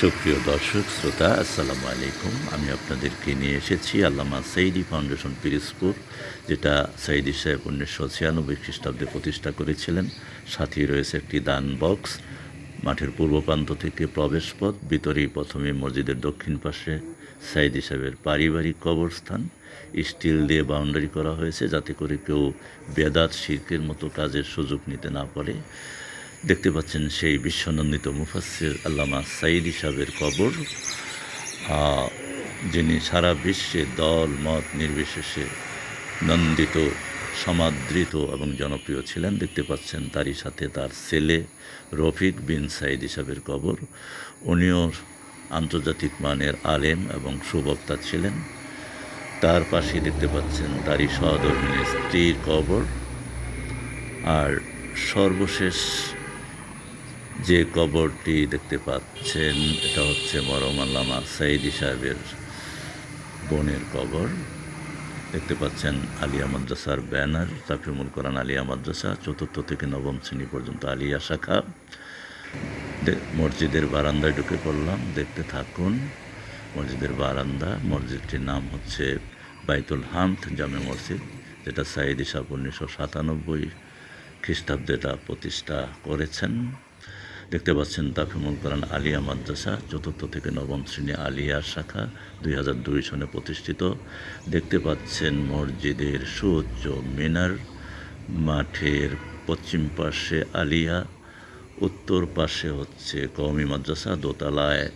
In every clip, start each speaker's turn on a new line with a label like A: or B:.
A: সুপ্রিয় দর্শক, শ্রোতা, আসসালামু আলাইকুম। আমি আপনাদেরকে নিয়ে এসেছি আল্লামা সাইদি ফাউন্ডেশন পিরিসপুর যেটা সাইদি সাহেব উনিশশো ছিয়ানব্বই খ্রিস্টাব্দে প্রতিষ্ঠা করেছিলেন। সাথেই রয়েছে একটি দান বক্স, মাঠের পূর্ব প্রান্ত থেকে প্রবেশপথ ভিতরেই প্রথমে মসজিদের দক্ষিণ পাশে সাইদি সাহেবের পারিবারিক কবরস্থান। স্টিল দিয়ে বাউন্ডারি করা হয়েছে যাতে করে কেউ বেদাত শিল্পের মতো কাজের সুযোগ নিতে না পারে। দেখতে পাচ্ছেন সেই বিশ্বনন্দিত মুফাসির আল্লামা সাইদি সাহেবের কবর যিনি সারা বিশ্বে দল, মত নির্বিশেষে নন্দিত, সমাদৃত এবং জনপ্রিয় ছিলেন। দেখতে পাচ্ছেন তারই সাথে তার ছেলে রফিক বিন সাইদ সাহেবের কবর। উনিও আন্তর্জাতিক মানের আলেম এবং সুবক্তা ছিলেন। তার পাশে দেখতে পাচ্ছেন তারই সহধর্মিনী স্ত্রীর কবর। আর সর্বশেষ যে কবরটি দেখতে পাচ্ছেন, এটা হচ্ছে মরম আল্লামা সাইদি সাহেবের বোনের কবর। দেখতে পাচ্ছেন আলিয়া মাদ্রাসার ব্যানার তাফিমুল কোরআন আলিয়া মাদ্রাসা, চতুর্থ থেকে নবম শ্রেণি পর্যন্ত আলিয়া শাখা। মসজিদের বারান্দায় ঢুকে পড়লাম, দেখতে থাকুন। মসজিদের বারান্দা, মসজিদটির নাম হচ্ছে বাইতুল হামদ জামে মসজিদ, যেটা সাইদি সাহেব উনিশশো সাতানব্বই খ্রিস্টাব্দে এটা প্রতিষ্ঠা করেছেন। দেখতে পাচ্ছেন তাফিমুল কোরআন আলিয়া মাদ্রাসা, চতুর্থ থেকে নবম শ্রেণি আলিয়া শাখা, দুই হাজার দুই সনে প্রতিষ্ঠিত। দেখতে পাচ্ছেন মসজিদের সুউচ্চ মিনার, মাঠের পশ্চিম পাশে আলিয়া, উত্তর পাশে হচ্ছে কওমি মাদ্রাসা, দোতলায়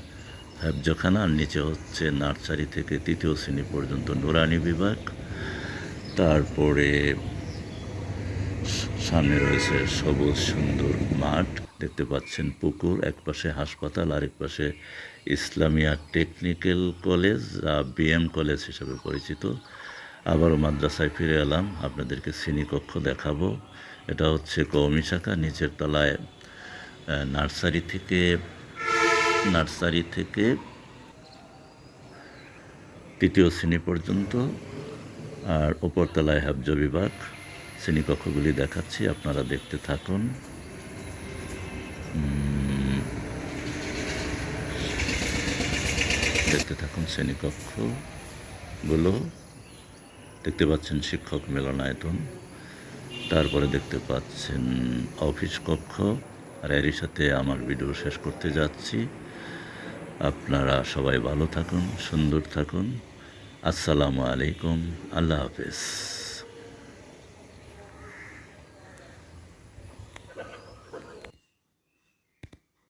A: আর নিচে হচ্ছে নার্সারি থেকে তৃতীয় শ্রেণি পর্যন্ত নুরানি বিভাগ। তারপরে সামনে রয়েছে সবুজ সুন্দর মাঠ। দেখতে পাচ্ছেন পুকুর, এক পাশে হাসপাতাল আর এক পাশে ইসলামিয়া টেকনিক্যাল কলেজ যা বিএম কলেজ হিসেবে পরিচিত। আবারও মাদ্রাসায় ফিরে এলাম, আপনাদেরকে শ্রেণীকক্ষ দেখাবো। এটা হচ্ছে কৌমি শাখা, নিচের তলায় নার্সারি থেকে নার্সারি থেকে তৃতীয় শ্রেণি পর্যন্ত, আর ওপরতলায় হাবজ বিভাগ। শ্রেণীকক্ষগুলি দেখাচ্ছি, আপনারা দেখতে থাকুন। দেখতে থাকুন শ্রেণীকক্ষগুলো। দেখতে পাচ্ছেন শিক্ষক মিলনায়তন, তারপরে দেখতে পাচ্ছেন অফিস কক্ষ। আর এরই সাথে আমার ভিডিও শেষ করতে যাচ্ছি। আপনারা সবাই ভালো থাকুন, সুন্দর থাকুন। আসসালামু আলাইকুম, আল্লাহ হাফেজ।